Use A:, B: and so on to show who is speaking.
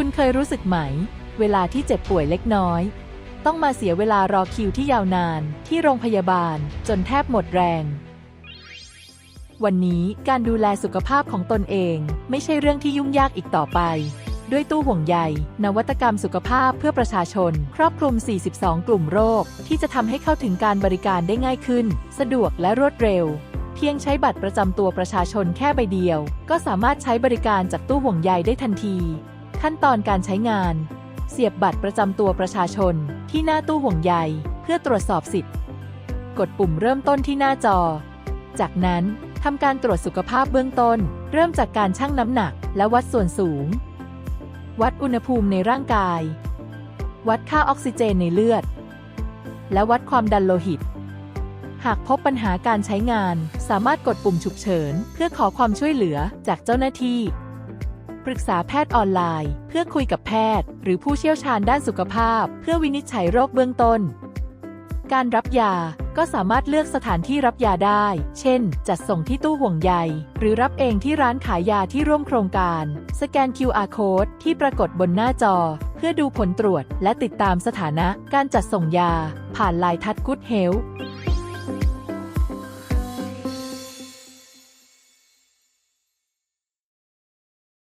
A: คุณเคยรู้สึกไหม เวลาที่เจ็บป่วยเล็กน้อย ต้องมาเสียเวลารอคิวที่ยาวนาน ที่โรงพยาบาล จนแทบหมดแรง วันนี้การดูแลสุขภาพของตนเอง ไม่ใช่เรื่องที่ยุ่งยากอีกต่อไป ด้วยตู้ห่วงใย นวัตกรรมสุขภาพเพื่อประชาชน ครอบคลุม 42 กลุ่มโรค ที่จะทำให้เข้าถึงการบริการได้ง่ายขึ้น สะดวกและรวดเร็วเพียงใช้บัตรประจำตัวประชาชนแค่ใบเดียว ก็สามารถใช้บริการจากตู้ห่วงใยได้ทันที ขั้นตอนการใช้งาน เสียบบัตรประจำตัวประชาชนที่หน้าตู้ห่วงใยเพื่อตรวจสอบสิทธิ์ กดปุ่มเริ่มต้นที่หน้าจอ จากนั้นทำการตรวจสุขภาพเบื้องต้น เริ่มจากการชั่งน้ำหนักและวัดส่วนสูง วัดอุณหภูมิในร่างกาย วัดค่าออกซิเจนในเลือด และวัดความดันโลหิต หากพบปัญหาการใช้งาน สามารถกดปุ่มฉุกเฉิน เพื่อขอความช่วยเหลือจากเจ้าหน้าที่ ปรึกษาแพทย์ออนไลน์ เพื่อคุยกับแพทย์ หรือผู้เชี่ยวชาญด้านสุขภาพ เพื่อวินิจฉัยโรคเบื้องต้น การรับยาก็สามารถเลือกสถานที่รับยาได้ เช่น จัดส่งที่ตู้ห่วงใย หรือรับเองที่ร้านขายยาที่ร่วมโครงการ สแกน QR code ที่ปรากฏบนหน้าจอ เพื่อดูผลตรวจและติดตามสถานะการจัดส่งยา ผ่านไลน์ทัดกูดเฮล